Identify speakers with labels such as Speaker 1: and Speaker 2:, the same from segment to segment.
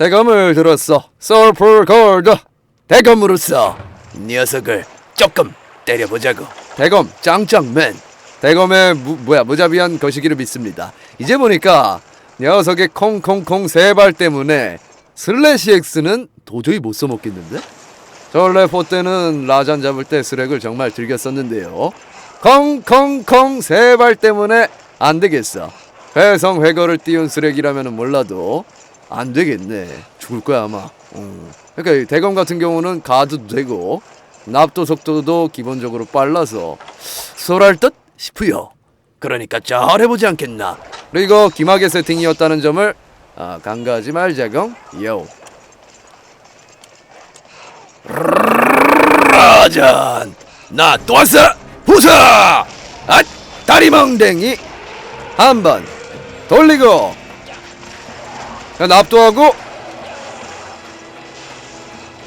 Speaker 1: 대검을 들었어. 솔풀 골드. 대검으로서 녀석을 조금 때려보자고. 대검 짱짱맨. 대검의 무, 뭐야 무자비한 거시기를 믿습니다. 이제 보니까 녀석의 콩콩콩 세발 때문에 슬래시 X는 도저히 못 써먹겠는데? 저 원래 포 때는 라잔 잡을 때 스렉을 정말 즐겼었는데요. 콩콩콩 세발 때문에 안 되겠어. 회성 회거를 띄운 쓰레기라면 몰라도 안 되겠네. 죽을 거야 아마. 음. 그러니까 이 대검 같은 경우는 가드도 되고 납도 속도도 기본적으로 빨라서 쏠할 듯 싶어요. 그러니까 잘 해보지 않겠나. 그리고 기막의 세팅이었다는 점을 아, 간과하지 말자경. 요. 라잔 나 또 왔어 부사 아 다리 멍댕이 한번 돌리고 야, 납도하고.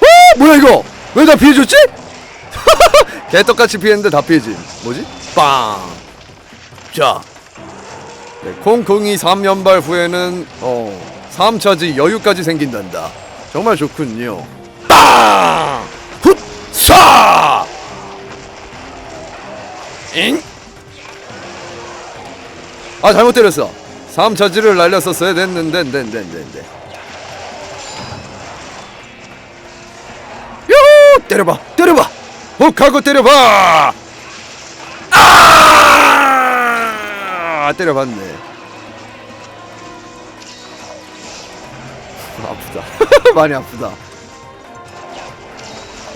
Speaker 1: 어 뭐야 이거? 왜 다 피해줬지? 개떡같이 피했는데 다 피해지. 뭐지? 빵자. 네, 콩콩이 3연발 후에는 어 3차지 여유까지 생긴단다. 정말 좋군요. 빵! 훗! 사! 잉? 아 잘못 때렸어 3차지를 날렸었어야 됐는데 넨넨넨넨 요! 때려봐 때려봐. 혹하고 때려봐. 아! 때려봤네. 아프다. 많이 아프다.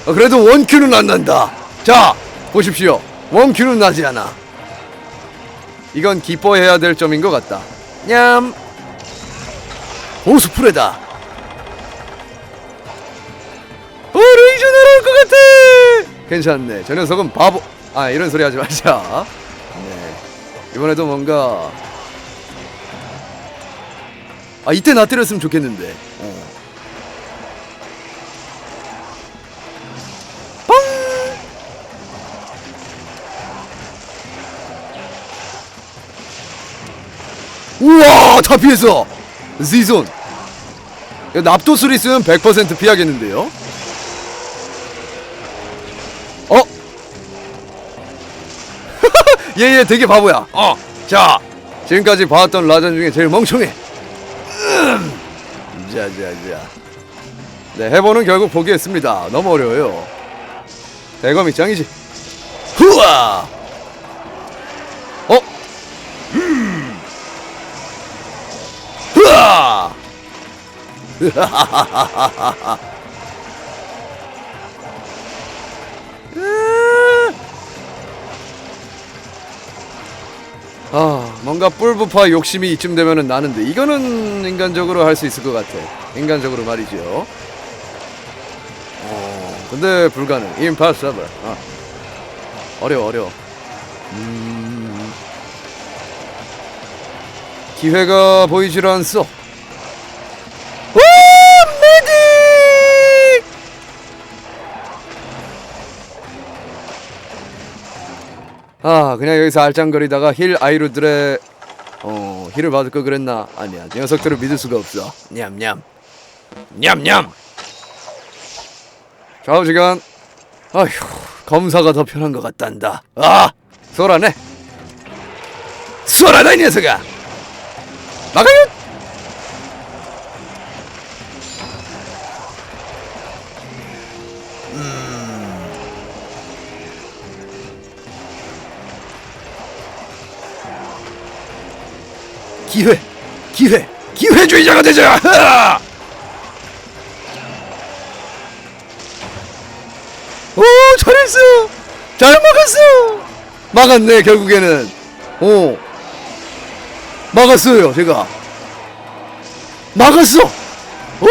Speaker 1: 어, 그래도 원큐는 안 난다. 자, 보십시오. 원큐는 나지 않아. 이건 기뻐해야 될 점인 것 같다. 냠. 오 스프레다. 오, 레이저 날아올 것 같아. 괜찮네. 저 녀석은 바보. 아, 이런 소리 하지 말자. 네. 이번에도 뭔가. 아, 이때 나 때렸으면 좋겠는데. 우와 다 피했어. Z존 있으면 100% 피하겠는데요? 어? 얘얘 되게 바보야. 어자 지금까지 봐왔던 라잔 중에 제일 멍청해. 음. 자자자. 네 해보는 결국 포기했습니다. 너무 어려워요. 대검이 짱이지. 후아 아, 뭔가 뿔부파 욕심이 이쯤 되면은 나는데 이거는 인간적으로 할 수 있을 것 같아. 인간적으로 말이죠. 어, 근데 불가능. impossible. 아, 어려워, 어려워. 음, 기회가 보이질 않소. 아, 그냥 여기서 알짱거리다가 힐 아이루들의 어 힐을 받을 거 그랬나? 아니야, 녀석들을 믿을 수가 없어. 냠냠, 냠냠. 좌우지간, 아휴, 검사가 더 편한 것 같단다. 아, 쏘라네. 쏘라다 이 녀석아. 막아요! 기회, 기회, 기회주의자가 되자! 흐아! 오, 잘했어! 잘 막았어! 막았네, 결국에는. 오. 막았어요, 제가. 막았어! 오!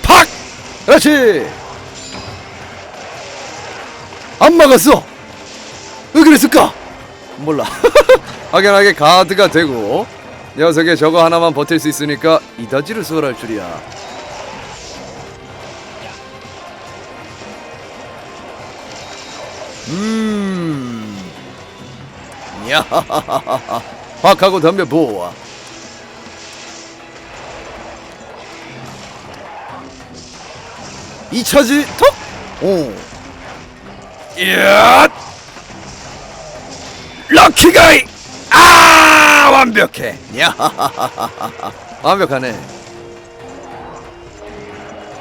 Speaker 1: 팍! 그렇지! 안 막았어! 왜 그랬을까? 몰라. 확연하게 가드가 되고 녀석의 저거 하나만 버틸 수 있으니까 이다지를 수월할 줄이야. 음. 야. 확 하고 덤벼 보아. 이 차지 톡. 오. 이야. 럭키가이. 아 완벽해. 야 완벽하네.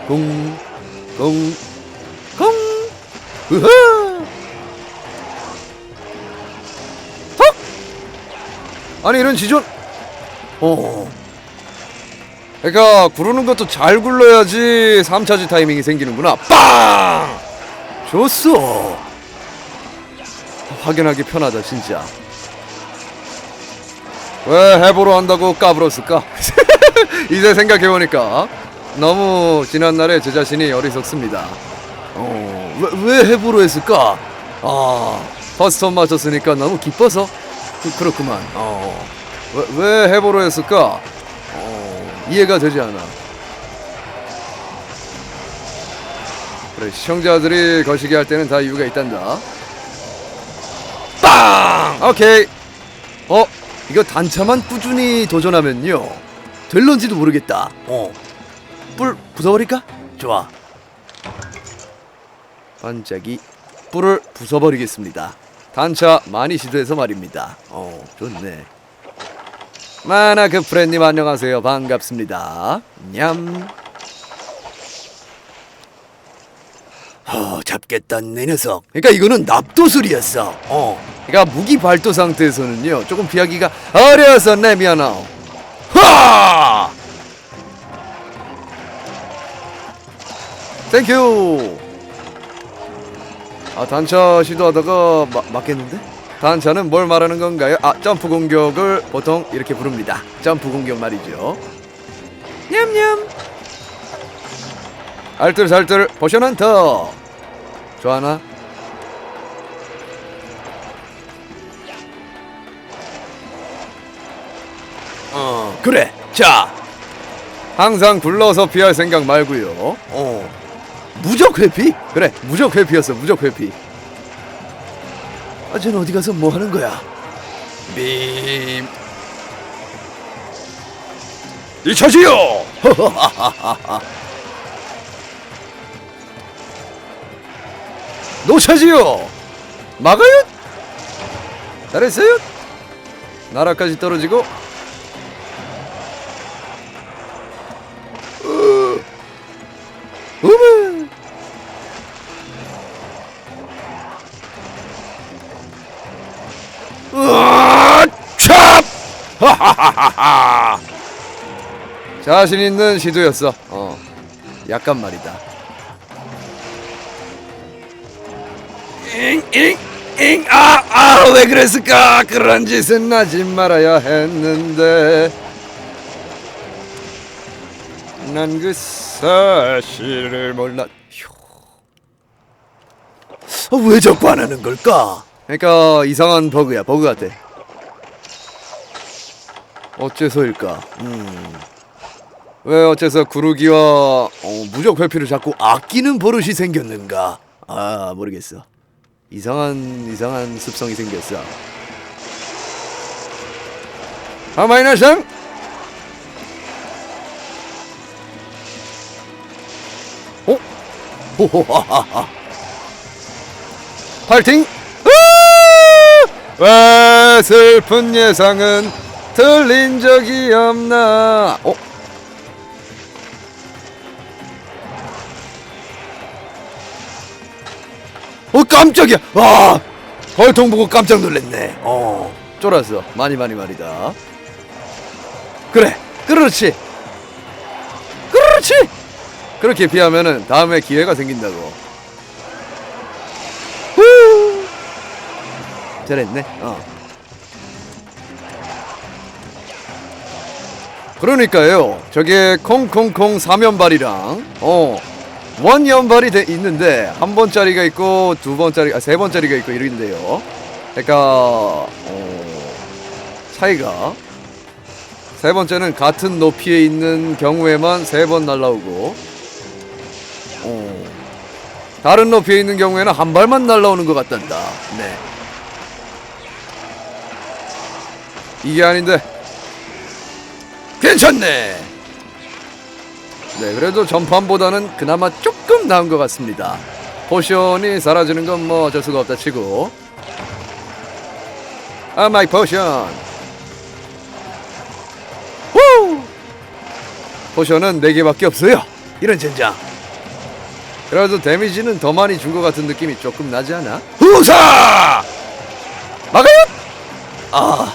Speaker 1: 공, 공, 공. 으하. 톡. 아니 이런 지존. 어. 그러니까 구르는 것도 잘 굴러야지 3차지 타이밍이 생기는구나. 빵! 좋소. 확인하기 편하다 진짜. 왜 해보러 한다고 까불었을까? 이제 생각해보니까 너무 지난날에 제 자신이 어리석습니다. 어, 왜, 왜 해보러 했을까? 아, 퍼스턴 맞췄으니까 너무 기뻐서 그, 그렇구만. 어, 왜, 왜 해보러 했을까? 어, 이해가 되지 않아. 그래, 시청자들이 거시기 할 때는 다 이유가 있단다. 빵! 오케이. 어, 이거 단차만 꾸준히 도전하면요. 될런지도 모르겠다. 어. 뿔 부숴버릴까? 좋아. 반짝이 뿔을 부숴버리겠습니다. 단차 많이 시도해서 말입니다. 어, 좋네. 마나 그 프렌님 안녕하세요. 반갑습니다. 냠. 어, 잡겠단 내 녀석. 그러니까 이거는 납도술이었어. 어. 그러니까 무기 발도 상태에서는요. 조금 피하기가 어려서 내 미안하오. 하! 땡큐. 아 단차 시도하다가 마, 맞겠는데? 단차는 뭘 말하는 건가요? 아 점프 공격을 보통 이렇게 부릅니다. 점프 공격 말이죠. 냠냠. 알뜰살뜰 포션 헌터. 좋아하나? 어 그래. 자 항상 굴러서 피할 생각 말고요. 어. 무적 회피? 그래, 무적 회피였어. 무적 회피. 아, 쟤는 어디 가서 뭐 하는 거야? 빔. 이차지요. 노차지요. 막아요. 잘했어요. 나라까지 떨어지고 우무 으아 찹 하하하하 자신 있는 시도였어 어 약간 말이다 잉잉잉 아 아 왜 그랬을까 그런 짓은 하지 말아야 했는데 난 그 사실을 몰라. 어, 왜 자꾸 안 하는 걸까? 그러니까 이상한 버그야. 버그 같아. 어째서일까? 음. 왜 어째서 구르기와 어, 무적 회피를 자꾸 아끼는 버릇이 생겼는가? 아 모르겠어. 이상한 이상한 습성이 생겼어. 하마이나상 어? 호호하하하. 파이팅! 왜 슬픈 예상은 들린 적이 없나? 어? 어 깜짝이야! 와! 벌통 보고 깜짝 놀랐네. 어, 쫄았어. 많이 많이 말이다. 그래, 그렇지, 그렇지. 그렇게 피하면은 다음에 기회가 생긴다고. 후! 잘했네. 어. 그러니까요. 저게 콩콩콩 사면발이랑 어 원연발이 돼 있는데 한 번짜리가 있고 두 번짜리 아 세 번짜리가 있고 이런데요. 그러니까 어 차이가 세 번째는 같은 높이에 있는 경우에만 세 번 날라오고 어, 다른 높이에 있는 경우에는 한 발만 날라오는 것 같단다. 네. 이게 아닌데 괜찮네 네 그래도 전판보다는 그나마 조금 나은 것 같습니다 포션이 사라지는 건 뭐 어쩔 수가 없다 치고 아 마이 포션 후 포션은 4개밖에 없어요 이런 젠장 그래도 데미지는 더 많이 준 것 같은 느낌이 조금 나지 않아? 후사! 막아요! 아.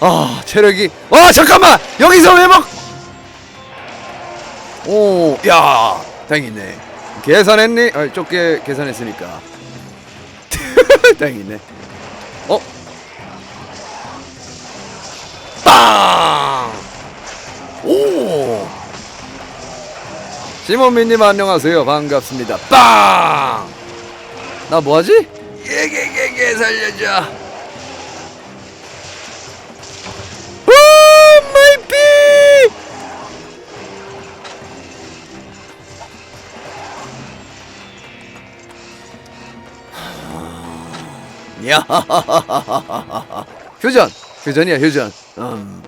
Speaker 1: 아, 체력이. 와, 잠깐만! 여기서 왜 막. 오, 야, 다행이네. 계산했니? 아, 좁게 계산했으니까. 다행이네. 어? 빵! 오! 시몬미님 안녕하세요. 반갑습니다. 빵! 나 뭐하지? 예게게게 살려줘. 야, 휴전, 휴전이야 휴전. 음.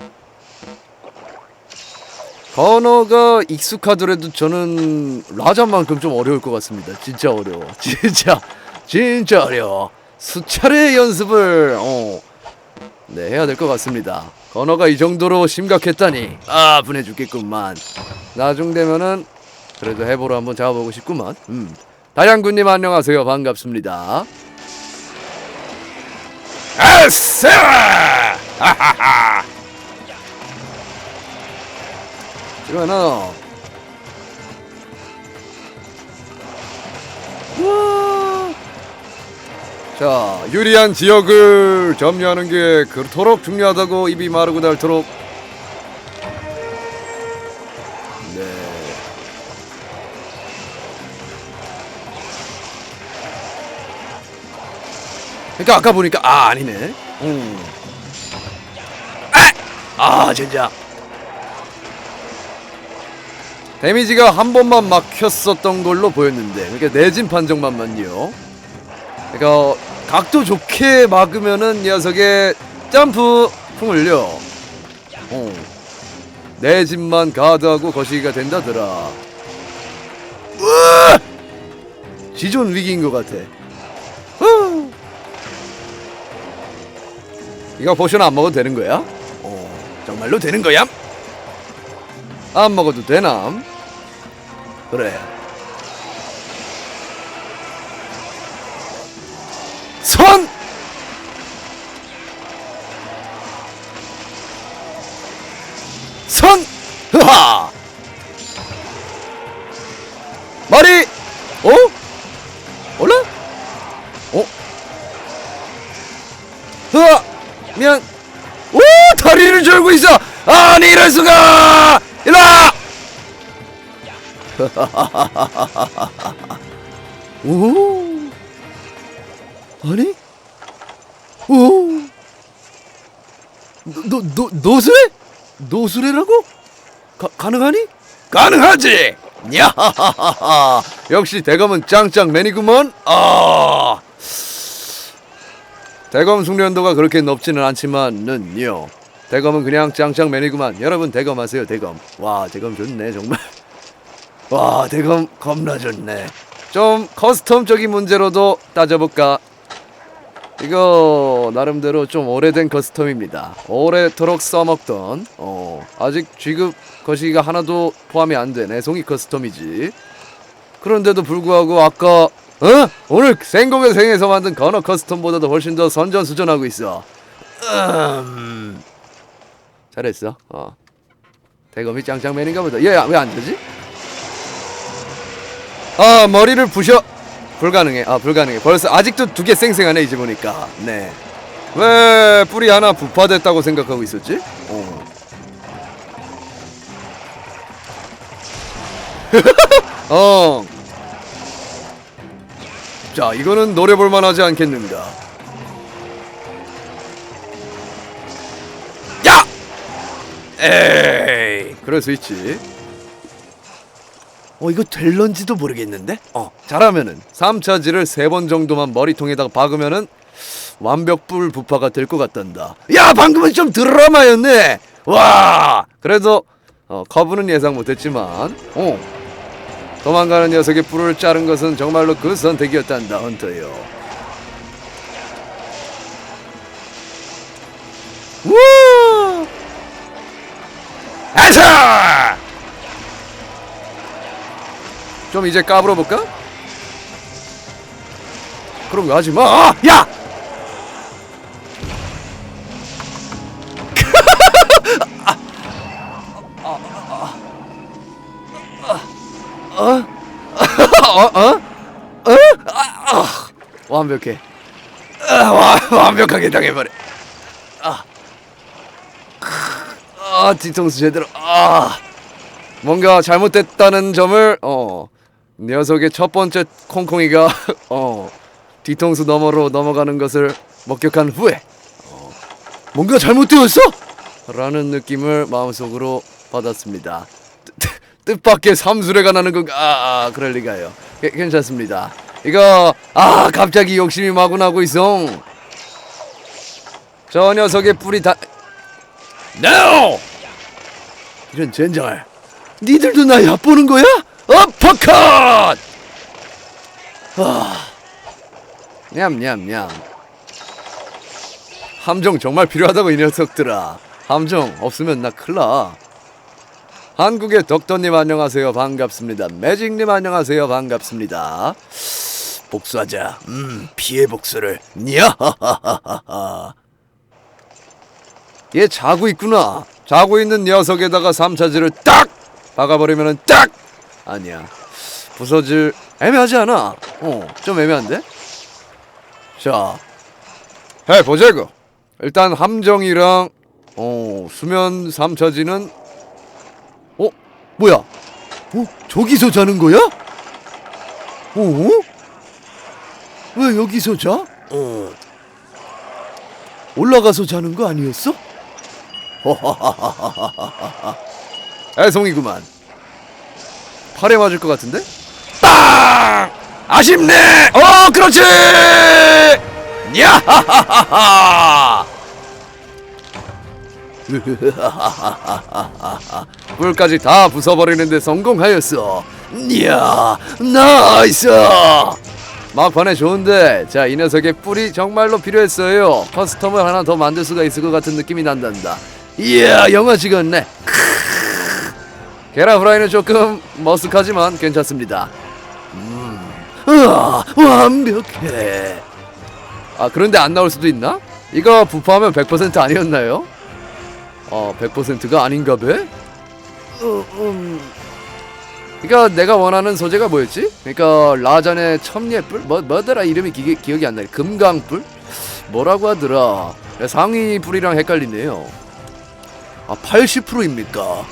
Speaker 1: 언어가 익숙하더라도 저는 라자만큼 좀 어려울 것 같습니다. 진짜 어려워. 진짜 진짜 어려워. 수차례 연습을 어, 네 해야 될 것 같습니다. 언어가 이 정도로 심각했다니 아 분해 죽겠구만. 나중 되면은 그래도 해보러 한번 잡아보고 싶구만. 음. 다양군님 안녕하세요. 반갑습니다. 아싸! 하하하! 이거는 우와. 자 유리한 지역을 점유하는 게 그토록 중요하다고 입이 마르고 닳도록 그러니까 아까 보니까 아 아니네 음. 아! 아 진짜 데미지가 한 번만 막혔었던 걸로 보였는데 그러니까 내진 판정만만요 그러니까 각도 좋게 막으면은 녀석의 점프 풍을요 어. 내진만 가드하고 거시기가 된다더라 으아! 지존 위기인 것 같아 이거 포션 안 먹어도 되는 거야? 어, 정말로 되는 거야? 안 먹어도 되남? 그래. 선! 오. 아니? 오. 너, 너, 노스레? 노스레라고? 가, 가능하니? 가능하지! 야하하하 역시 대검은 짱짱맨이구먼. 아. 대검 숙련도가 그렇게 높지는 않지만은요. 대검은 그냥 짱짱맨이구만. 여러분 대검 하세요 대검. 와 대검 좋네 정말 와 대검 겁나 좋네 좀 커스텀적인 문제로도 따져볼까 이거 나름대로 좀 오래된 커스텀입니다 오래도록 써먹던 어 아직 지급 거시기가 하나도 포함이 안된 애송이 커스텀이지 그런데도 불구하고 아까 어? 오늘 생곡의 생에서 만든 건어 커스텀보다도 훨씬 더 선전수전하고 있어 음... 잘했어. 어. 대검이 짱짱맨인가 보다. 얘 왜 안 되지? 아 머리를 부셔. 불가능해. 아 불가능해. 벌써 아직도 두 개 쌩쌩하네 이제 보니까. 네. 왜 뿌리 하나 부파됐다고 생각하고 있었지? 어. 어. 자 이거는 노려볼 만하지 않겠는가? 야! 에이, 그럴 수 있지. 어, 이거 될런지도 모르겠는데? 어, 잘하면은 3차지를 세번 정도만 머리통에다가 박으면은 완벽불 부파가 될 것 같단다. 야 방금은 좀 드라마였네. 와 그래도 어, 커브는 예상 못했지만 어, 도망가는 녀석의 뿔을 자른 것은 정말로 그 선택이었단다 헌터요. 우와! 아차! 좀 이제 까불어 볼까? 그런 거 하지 마. 아, 야! 완벽해. 아, 와, 완벽하게 당해버려. 아, 아, 뒤통수 제대로. 아, 뭔가 잘못됐다는 점을 어 녀석의 첫 번째 콩콩이가 어 뒤통수 너머로 넘어가는 것을 목격한 후에 어, 뭔가 잘못되었어? 라는 느낌을 마음속으로 받았습니다. 뜻- 뜻밖의 삼수레가 나는 건가? 아, 아 그럴 리가요. 게- 괜찮습니다. 이거 아 갑자기 욕심이 마구 나고 있어. 저 녀석의 뿔이 다. No! 이런 젠장을. 니들도 나 얕보는 거야? 어퍼컷! 아, 냠냠냠. 함정 정말 필요하다고 이 녀석들아. 함정 없으면 나 큰일나. 한국의 덕터님 안녕하세요 반갑습니다. 매직님 안녕하세요 반갑습니다. 복수하자. 음 피해 복수를. 냐하하하하. 얘 자고 있구나. 자고 있는 녀석에다가 삼차지를 딱 박아버리면은 딱 아니야. 부서질 애매하지 않아. 어, 좀 애매한데. 자, 해 보자고. 일단 함정이랑 어 수면 삼차지는 어 뭐야? 어 저기서 자는 거야? 어? 왜 여기서 자? 어 올라가서 자는 거 아니었어? 애송이구만. 팔에 맞을 것 같은데? 빵! 아쉽네! 어, 그렇지! 야하하하하! 뿔까지 다 부숴버리는데 성공하였어. 이야, 나이스! 막판에 좋은데, 자, 이 녀석의 뿔이 정말로 필요했어요. 커스텀을 하나 더 만들 수가 있을 것 같은 느낌이 난단다. 이야, 영화 찍었네. 계란 후라이는 조금 머쓱하지만 괜찮습니다. 음, 으아, 완벽해. 아 그런데 안 나올 수도 있나? 이거 부파하면 100% 아니었나요? 어, 100%가 아닌가 봐. 어, 음. 그러니까 내가 원하는 소재가 뭐였지? 그러니까 라잔의 첨예뿔 뭐 뭐더라 이름이 기, 기억이 안 나네. 금강뿔 뭐라고 하더라. 상위 뿔이랑 헷갈리네요. 아 80%입니까?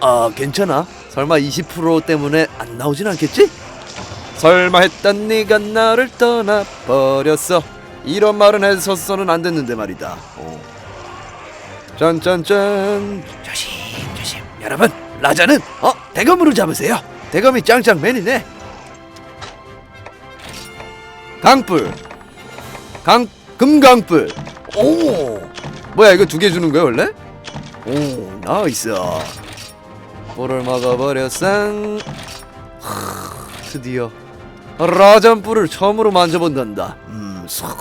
Speaker 1: 아 괜찮아. 설마 20% 때문에 안 나오진 않겠지? 설마 했던 네가 나를 떠나 버렸어. 이런 말은 해서서는 안 됐는데 말이다. 어. 짠짠짠. 조심 조심. 여러분 라자는 어 대검으로 잡으세요. 대검이 짱짱맨이네. 강불. 강 금강불. 오. 뭐야 이거 두 개 주는 거야 원래? 오 나이스. 불을 먹어버렸어. 하, 드디어 라잔불을 처음으로 만져본단다. 음, 싹.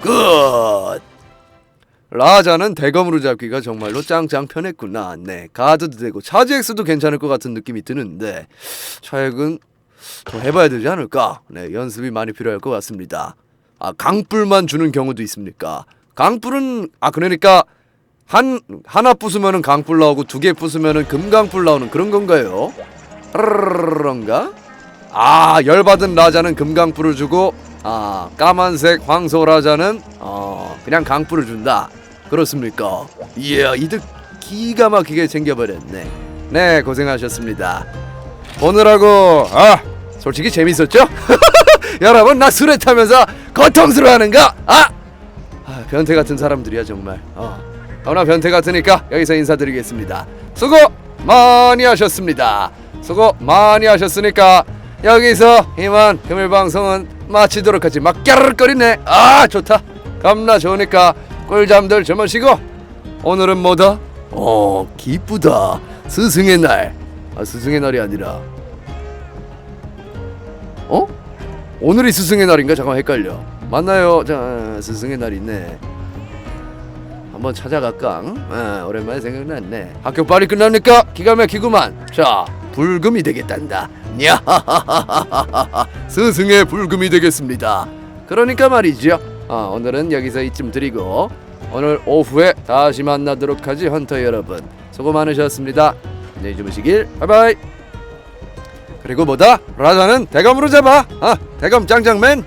Speaker 1: 끝. 라자는 대검으로 잡기가 정말로 짱짱 편했구나. 네, 가드도 되고 차지 엑스도 괜찮을 것 같은 느낌이 드는데 차액은 더 해봐야 되지 않을까? 네, 연습이 많이 필요할 것 같습니다. 아, 강불만 주는 경우도 있습니까? 강불은 아 그러니까 한 하나 부수면은 강불 나오고 두 개 부수면은 금강불 나오는 그런 건가요? 그런가? 아 열받은 라자는 금강불을 주고 아 까만색 황소 라자는 어 그냥 강불을 준다 그렇습니까? 이야 이득 기가 막히게 챙겨버렸네 네 고생하셨습니다 보느라고 아 솔직히 재밌었죠? 여러분 나 수레 타면서 고통스러워하는가? 아! 아 변태 같은 사람들이야 정말 어. 너나 변태 같으니까 여기서 인사드리겠습니다. 수고 많이 하셨습니다. 수고 많이 하셨으니까 여기서 이만 금일 방송은 마치도록 하지. 막 깨르르거리네. 아 좋다. 겁나 좋으니까 꿀잠들 주무시고. 오늘은 뭐다? 어 기쁘다. 스승의 날. 아, 스승의 날이 아니라. 어? 오늘이 스승의 날인가? 잠깐 헷갈려. 맞나요? 자 스승의 날이 있네 한번 찾아갈까? 아, 오랜만에 생각났네. 학교 빨리 끝나니까? 기가 막히구만. 자 불금이 되겠단다. 야하하하하하 스승의 불금이 되겠습니다. 그러니까 말이죠. 아, 오늘은 여기서 이쯤 드리고 오늘 오후에 다시 만나도록 하지 헌터 여러분. 수고 많으셨습니다. 안녕히 주무시길. 바이바이. 그리고 뭐다? 라자는 대검으로 잡아. 아 대검 짱짱맨